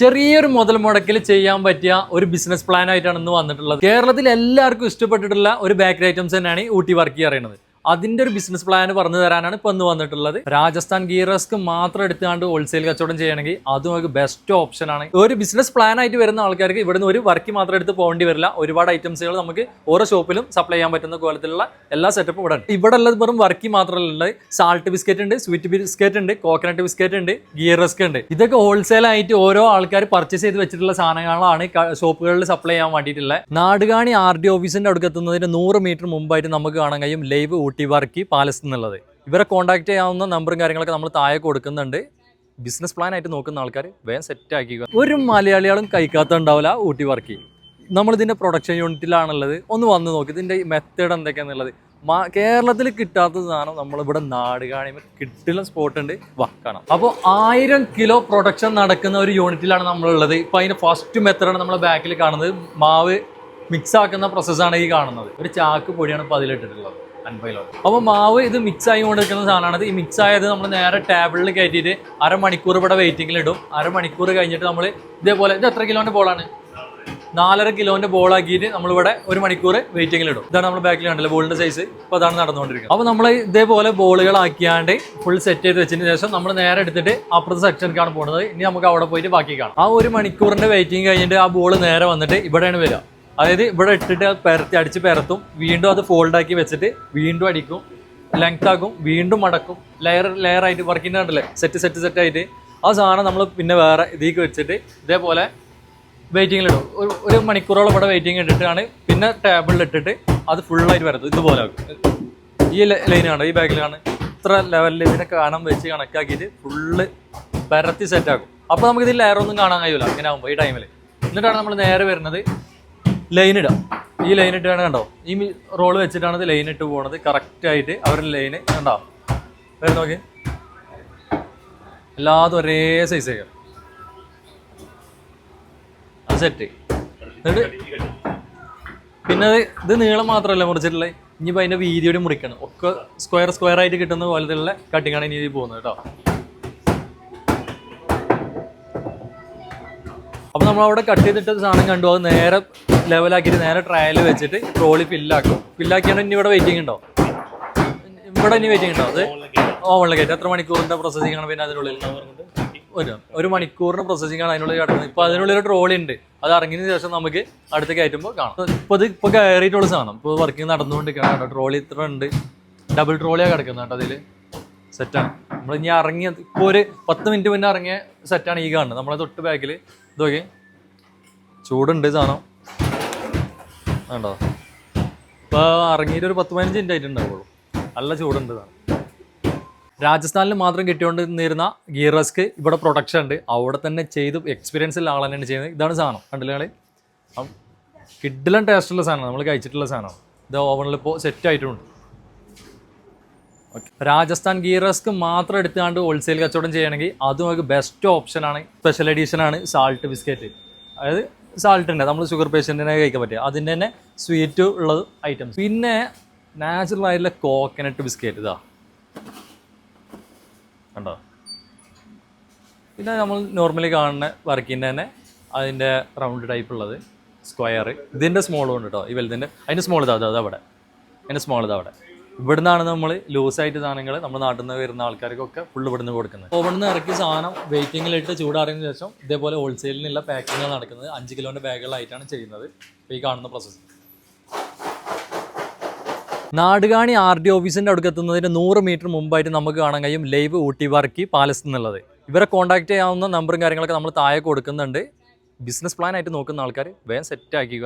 ചെറിയൊരു മുതൽ മുടക്കിൽ ചെയ്യാൻ പറ്റിയ ഒരു ബിസിനസ് പ്ലാൻ ആയിട്ടാണ് ഇന്ന് വന്നിട്ടുള്ളത്. കേരളത്തിൽ എല്ലാവർക്കും ഇഷ്ടപ്പെട്ടിട്ടുള്ള ഒരു ബേക്കറി ഐറ്റംസ് തന്നെയാണ് ഊട്ടി വർക്ക് പറയുന്നത്. അതിന്റെ ഒരു ബിസിനസ് പ്ലാൻ പറഞ്ഞു തരാനാണ് ഇപ്പൊ ഇന്ന് വന്നിട്ടുള്ളത്. രാജസ്ഥാൻ ഗീറസ്ക്ക് മാത്രം എടുത്തുകൊണ്ട് ഹോൾസെയിൽ കച്ചവടം ചെയ്യണമെങ്കിൽ അതും ഒരു ബെസ്റ്റ് ഓപ്ഷൻ ആണ്. ഒരു ബിസിനസ് പ്ലാൻ ആയിട്ട് വരുന്ന ആൾക്കാർക്ക് ഇവിടുന്ന് ഒരു വർക്ക് മാത്രം എടുത്ത് പോകേണ്ടി വരില്ല. ഒരുപാട് ഐറ്റംസുകൾ നമുക്ക് ഓരോ ഷോപ്പിലും സപ്ലൈ ചെയ്യാൻ പറ്റുന്ന കോലത്തിലുള്ള എല്ലാ സെറ്റപ്പും ഇവിടെ ഉണ്ട്. ഇവിടെ ഉള്ളത് വെറും വർക്ക് മാത്രമല്ല സാൾട്ട് ബിസ്ക്കറ്റ് ഉണ്ട് സ്വീറ്റ് ബിസ്ക്കറ്റ് ഉണ്ട് കോക്കനട്ട് ബിസ്ക്കറ്റ് ഉണ്ട് ഗിയർ റസ്ക് ഉണ്ട്. ഇതൊക്കെ ഹോൾസെയിൽ ആയിട്ട് ഓരോ ആൾക്കാർ പർച്ചേസ് ചെയ്ത് വെച്ചിട്ടുള്ള സാധനങ്ങളാണ് ഷോപ്പുകളിൽ സപ്ലൈ ചെയ്യാൻ വേണ്ടിയിട്ടുള്ളത്. നാടുകാണി ആർ ഡി ഓഫീസിന്റെ അടുക്കെത്തുന്നതിന് നൂറ് മീറ്റർ മുമ്പായിട്ട് നമുക്ക് കാണാൻ കഴിയും. ലൈവ് ഊട്ടി വർക്കി പാലസ് എന്നുള്ളത്. ഇവരെ കോൺടാക്ട് ചെയ്യാവുന്ന നമ്പറും കാര്യങ്ങളൊക്കെ നമ്മൾ താഴെ കൊടുക്കുന്നുണ്ട്. ബിസിനസ് പ്ലാൻ ആയിട്ട് നോക്കുന്ന ആൾക്കാർ വേഗം സെറ്റ് ആക്കിക്കുക ഒരു മലയാളികളും കൈക്കാത്ത ഉണ്ടാവില്ല ഊട്ടി വർക്കി നമ്മളിതിന്റെ പ്രൊഡക്ഷൻ യൂണിറ്റിലാണുള്ളത് ഒന്ന് വന്ന് നോക്കി ഇതിന്റെ മെത്തേഡ് എന്തൊക്കെയാണെന്നുള്ളത് മാ- കേരളത്തിൽ കിട്ടാത്ത സാധനം നമ്മളിവിടെ നാട് കാണുമ്പോൾ കിട്ടുന്ന സ്പോട്ട് ഉണ്ട്. വാ കാണാം. അപ്പോൾ ആയിരം കിലോ പ്രൊഡക്ഷൻ നടക്കുന്ന ഒരു യൂണിറ്റിലാണ് നമ്മളുള്ളത്. ഇപ്പോൾ അതിന്റെ ഫസ്റ്റ് മെത്തേഡാണ് നമ്മളെ ബാക്കിൽ കാണുന്നത്. മാവ് മിക്സ് ആക്കുന്ന പ്രോസസ്സാണ് ഈ കാണുന്നത്. ഒരു ചാക്ക് പൊടിയാണ് ഇപ്പോൾ അതിലിട്ടിട്ടുള്ളത്. അപ്പോൾ മാവ് ഇത് മിക്സ് ആയി കൊണ്ടിരിക്കുന്ന സാധനമാണ് ഈ മിക്സ് ആയത് നമ്മൾ നേരെ ടേബിളിൽ കയറ്റിയിട്ട് അരമണിക്കൂർ ഇവിടെ വെയിറ്റിംഗിൽ ഇടും. അരമണിക്കൂർ കഴിഞ്ഞിട്ട് നമ്മൾ ഇതേപോലെ ഇത് എത്ര കിലോന്റെ ബോളാണ് നാലര കിലോന്റെ ബോൾ ആക്കിയിട്ട് നമ്മളിവിടെ ഒരു മണിക്കൂർ വെയിറ്റിംഗിൽ ഇടും. ഇതാണ് നമ്മൾ ബാക്കിൽ കണ്ടല്ലോ ബോളിന്റെ സൈസ് ഇപ്പോൾ അതാണ് നടന്നുകൊണ്ടിരിക്കുന്നത്. അപ്പോൾ നമ്മൾ ഇതേപോലെ ബോളുകളാക്കിയാണ്ട് ഫുൾ സെറ്റ് ചെയ്ത് വെച്ചതിന് ശേഷം നമ്മൾ നേരെ എടുത്തിട്ട് അപ്പുറത്തെ സെക്ഷനിലേക്കാണ് പോകുന്നത്. ഇനി നമുക്ക് അവിടെ പോയിട്ട് ബാക്കി കാണാം. ആ ഒരു മണിക്കൂറിന്റെ വെയിറ്റിംഗ് കഴിഞ്ഞിട്ട് ആ ബോൾ നേരെ വന്നിട്ട് ഇവിടെയാണ് വരിക. അതായത് ഇവിടെ ഇട്ടിട്ട് പരത്തി അടിച്ച് പെരത്തും വീണ്ടും അത് ഫോൾഡ് ആക്കി വെച്ചിട്ട് വീണ്ടും അടിക്കും ലെങ്ത് ആക്കും വീണ്ടും മടക്കും ലെയർ ലെയർ ആയിട്ട് വർക്കിന്റെ ഉണ്ടല്ലേ സെറ്റ് സെറ്റ് സെറ്റ് ആയിട്ട്. ആ സാധനം നമ്മൾ പിന്നെ വേറെ ഇതിലേക്ക് വെച്ചിട്ട് ഇതേപോലെ വെയിറ്റിങ്ങിലിടും ഒരു ഒരു മണിക്കൂറോളം ഇവിടെ വെയിറ്റിംഗ് ഇട്ടിട്ടാണ് പിന്നെ ടേബിളിൽ ഇട്ടിട്ട് അത് ഫുള്ളായിട്ട് വരത്തും ഇതുപോലെ ആക്കും ഈ ലൈനാണ് ഈ ബാഗിലാണ് ഇത്ര ലെവലിൽ ഇതിനെ കാണാൻ വെച്ച് കണക്കാക്കിയിട്ട് ഫുള്ള് പരത്തി സെറ്റാക്കും അപ്പോൾ നമുക്കിതിൽ ലെയർ ഒന്നും കാണാൻ കഴിയില്ല അങ്ങനെ ആകുമ്പോൾ ഈ ടൈമിൽ എന്നിട്ടാണ് നമ്മൾ നേരെ വരുന്നത് ലൈൻ ഇടാം. ഈ ലൈൻ ഇട്ടാണ് കണ്ടോ? ഈ റോൾ വെച്ചിട്ടാണ് ലൈൻ ഇട്ട് പോകുന്നത് കറക്റ്റായിട്ട് അവരുടെ ലൈന് കണ്ടോ? വരും നോക്കി. എല്ലാതും ഒരേ സൈസ് ആയിരിക്കും. അത് സെറ്റ് എന്നിട്ട് പിന്നെ അത് ഇത് നീളം മാത്രമല്ല മുറിച്ചിട്ടുള്ളത്. ഇനിയിപ്പോൾ അതിന്റെ വീതിയോടെ മുറിക്കണം. ഒക്കെ സ്ക്വയർ സ്ക്വയർ ആയിട്ട് കിട്ടുന്ന പോലത്തുള്ള കട്ടിങ്ങാണ് ഇനി ഇത് പോകുന്നത് കേട്ടോ. അപ്പോൾ നമ്മളവിടെ കട്ട് ചെയ്തിട്ട് സാധനം കണ്ടു. അത് നേരെ ലെവലാക്കിയിട്ട് നേരെ ട്രയൽ വെച്ചിട്ട് ട്രോളി ഫില്ലാക്കും ഫില്ലാക്കിയാണ് ഇനി ഇവിടെ വെയിറ്റിംഗ് ഉണ്ടോ? ഇവിടെ ഇനി വെയിറ്റിംഗ് ഉണ്ടോ? അത് ഓവണിൽ കയറ്റി. എത്ര മണിക്കൂറിന്റെ പ്രോസസ്സിംഗ് ആണ് പിന്നെ അതിനുള്ളിൽ? ഒരു ഒരു മണിക്കൂറിന് പ്രോസസ്സിംഗ് ആണ് അതിനുള്ളിൽ കിടക്കുന്നത്. ഇപ്പൊ അതിനുള്ളിൽ ട്രോളി ഉണ്ട്. അത് ഇറങ്ങിയതിന് ശേഷം നമുക്ക് അടുത്ത് കയറ്റുമ്പോൾ കാണാം. ഇപ്പൊ ഇത് ഇപ്പൊ കയറിയിട്ടുള്ള സാധനം. ഇപ്പൊ വർക്കിംഗ് നടന്നുകൊണ്ടിരിക്കണം കേട്ടോ. ട്രോളി ഇത്ര ഉണ്ട്. ഡബിൾ ട്രോളിയാണ് കിടക്കുന്നത് കേട്ടോ അതിൽ. സെറ്റാണ് നമ്മൾ ഇനി ഇറങ്ങിയ ഇപ്പോൾ ഒരു പത്ത് മിനിറ്റ് മുന്നേ ഇറങ്ങിയ സെറ്റാണ് ഈ കാണുന്നത്. നമ്മളെ തൊട്ട് ബാക്കിൽ ഇതൊക്കെ ചൂടുണ്ട് സാധനം. വേണ്ടോ ഇപ്പോൾ ഇറങ്ങിയിട്ട് ഒരു പത്ത് പതിനഞ്ച് മിനിറ്റ് ആയിട്ടുണ്ടാവുള്ളൂ നല്ല ചൂടുണ്ട് രാജസ്ഥാനിൽ മാത്രം കിട്ടിക്കൊണ്ടിരുന്ന ഗിയർ റസ്ക് ഇവിടെ പ്രൊഡക്ഷൻ ഉണ്ട്. അവിടെ തന്നെ ചെയ്ത് എക്സ്പീരിയൻസ് ഉള്ള ആൾ തന്നെയാണ് ചെയ്യുന്നത്. ഇതാണ് സാധനം. കണ്ടില്ല കളി? കിഡിലും ടേസ്റ്റുള്ള സാധനമാണ് നമ്മൾ കഴിച്ചിട്ടുള്ള സാധനമാണ് ഇത് ഓവനിൽ ഇപ്പോൾ സെറ്റ് ആയിട്ടുണ്ട്. രാജസ്ഥാൻ ഗിയർ റസ്ക് മാത്രം എടുത്തുകൊണ്ട് ഹോൾസെയിൽ കച്ചവടം ചെയ്യണമെങ്കിൽ അതും നമുക്ക് ബെസ്റ്റ് ഓപ്ഷനാണ് സ്പെഷ്യൽ എഡീഷനാണ് സാൾട്ട് ബിസ്ക്കറ്റ് അതായത് സാൾട്ട് ഉണ്ട് നമ്മൾ ഷുഗർ പേഷ്യന്റിനെ കഴിക്കാൻ പറ്റുക അതിന്റെ തന്നെ സ്വീറ്റ് ഉള്ള ഐറ്റംസ് പിന്നെ നാച്ചുറൽ ആയിട്ടുള്ള കോക്കനട്ട് ബിസ്ക്കറ്റ് ഇതാ. കണ്ടോ? പിന്നെ നമ്മൾ നോർമലി കാണുന്ന വർക്കിന്റെ തന്നെ അതിന്റെ റൗണ്ട് ടൈപ്പ് ഉള്ളത് സ്ക്വയർ ഇതിന്റെ സ്മോൾ ഉണ്ട് കേട്ടോ ഈ വലുതിന്റെ അതിന്റെ സ്മോൾ ഇതാ അതാ അവിടെ അതിന്റെ സ്മോൾ ഇതാ അവിടെ ഇവിടുന്നാണ് നമ്മൾ ലൂസായിട്ട് സാധനങ്ങൾ നമ്മുടെ നാട്ടിൽ നിന്ന് വരുന്ന ആൾക്കാർക്കൊക്കെ ഫുൾ ഇവിടുന്ന് കൊടുക്കുന്നത്. അപ്പോൾ ഇവിടുന്ന് ഇറക്കിയ സാധനം വെയിറ്റിങ്ങിലിട്ട് ചൂടാറിയതിനു ശേഷം ഇതേപോലെ ഹോൾസെയിലിനുള്ള പാക്കിങ് നടക്കുന്നത്. അഞ്ച് കിലോന്റെ ബാഗുകളായിട്ടാണ് ചെയ്യുന്നത്. ഈ കാണുന്ന പ്രോസസ്സ് നാടുകാണി ആർ ഡി ഓഫീസിന്റെ അടുത്ത് എത്തുന്നതിന് നൂറ് മീറ്റർ മുമ്പായിട്ട് നമുക്ക് കാണാൻ കഴിയും ലൈവ് ഊട്ടി വർക്കി പാലസ് എന്നുള്ളത്. ഇവരെ കോൺടാക്ട് ചെയ്യാവുന്ന നമ്പറും കാര്യങ്ങളൊക്കെ നമ്മൾ താഴെ കൊടുക്കുന്നുണ്ട്. ബിസിനസ് പ്ലാൻ ആയിട്ട് നോക്കുന്ന ആൾക്കാർ വേഗം സെറ്റ് ആക്കി